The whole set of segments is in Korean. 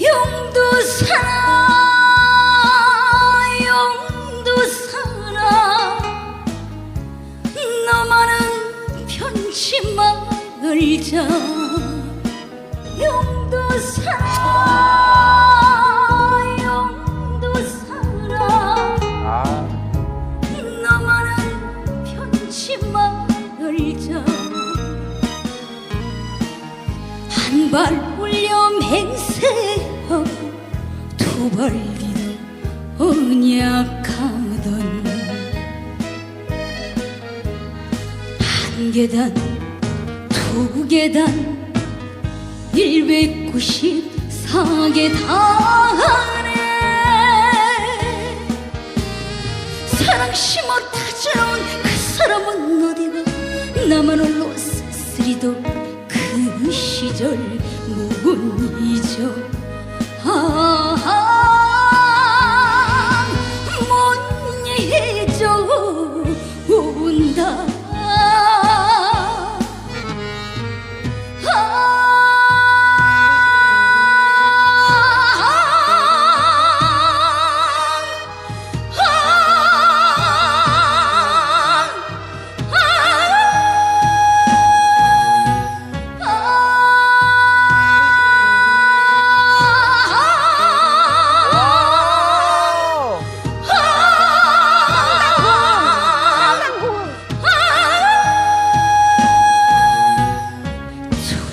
용두산아 용두산아. 너만은 편치 말자. 용두산아 용두산아. 아, 너만은 편치 말자. 한발 계단 두 계단 194계단에 사랑 심어 다져온 그 사람은 어디가 나만 홀로 쓸쓸히도 그 시절 못 잊어 아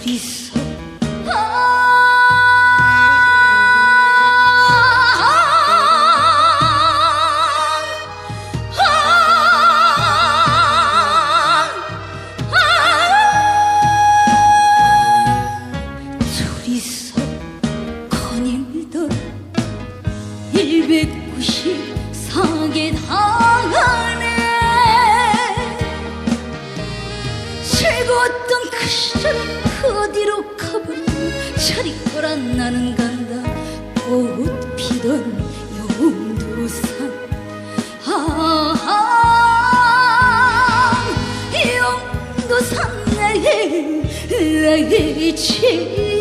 둘이서 둘이서 거닐던 194개 당하네. 즐거웠던 그 저리 거라 나는 간다 꽃 피던 용두산 아 용두산 내게 내게 지